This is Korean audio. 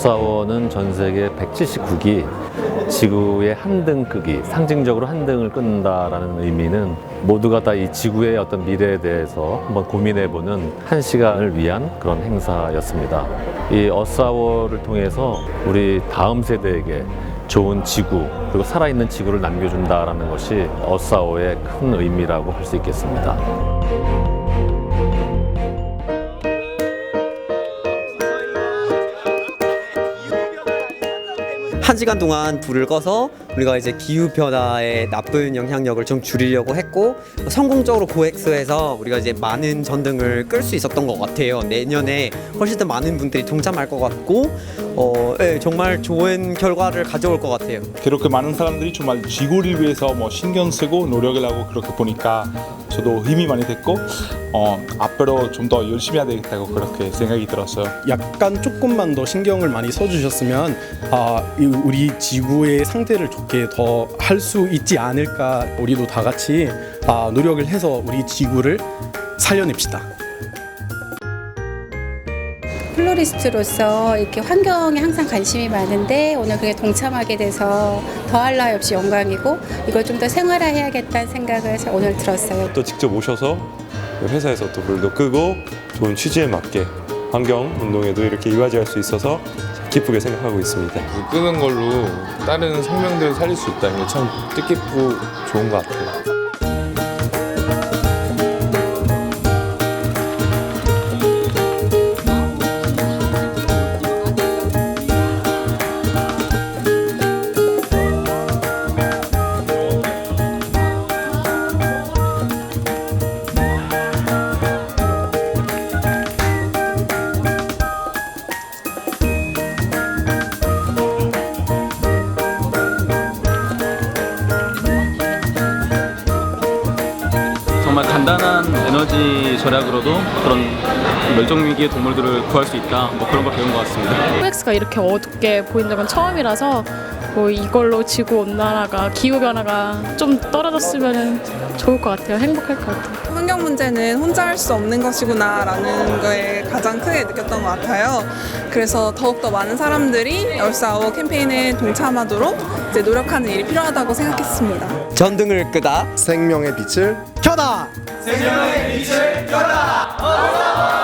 어사워는 전 세계 179기 지구의 한 등 끄기, 상징적으로 한 등을 끈다라는 의미는 모두가 다 이 지구의 어떤 미래에 대해서 한번 고민해보는 한 시간을 위한 그런 행사였습니다. 이 어사워를 통해서 우리 다음 세대에게 좋은 지구 그리고 살아있는 지구를 남겨준다라는 것이 어사워의 큰 의미라고 할 수 있겠습니다. 한 시간 동안 불을 꺼서 우리가 이제 기후 변화의 나쁜 영향력을 좀 줄이려고 했고 성공적으로 고엑스에서 우리가 이제 많은 전등을 끌 수 있었던 것 같아요. 내년에 훨씬 더 많은 분들이 동참할 것 같고 어, 예, 정말 좋은 결과를 가져올 것 같아요. 그렇게 많은 사람들이 정말 지구를 위해서 뭐 신경 쓰고 노력을 하고 그렇게 보니까 저도 힘이 많이 됐고 어, 앞으로 좀 더 열심히 해야 되겠다고 그렇게 생각이 들었어요. 약간 조금만 더 신경을 많이 써주셨으면 아, 이 우리 지구의 상태를 좋게 더 할 수 있지 않을까 우리도 다 같이 아, 노력을 해서 우리 지구를 살려냅시다. 플로리스트로서 이렇게 환경에 항상 관심이 많은데 오늘 그게 동참하게 돼서 더할 나위 없이 영광이고 이걸 좀 더 생활화해야겠다는 생각을 오늘 들었어요. 또 직접 오셔서 회사에서 또 불도 끄고 좋은 취지에 맞게 환경 운동에도 이렇게 이바지할 수 있어서 기쁘게 생각하고 있습니다. 불 끄는 걸로 다른 생명들을 살릴 수 있다는 게 참 뜻깊고 좋은 것 같아요. 간단한 에너지 절약으로도 그런 멸종 위기의 동물들을 구할 수 있다. 뭐 그런 걸 배운 것 같습니다. 코엑스가 이렇게 어둡게 보인 적은 처음이라서 뭐 이걸로 지구 온난화가 기후 변화가 좀 떨어졌으면 좋을 것 같아요. 행복할 것 같아요. 환경 문제는 혼자 할 수 없는 것이구나라는 거에 가장 크게 느꼈던 것 같아요. 그래서 더욱더 많은 사람들이 열사워 캠페인에 동참하도록 이제 노력하는 일이 필요하다고 생각했습니다. 전등을 끄다 생명의 빛을 켜다. 생명의 빛을 켜다.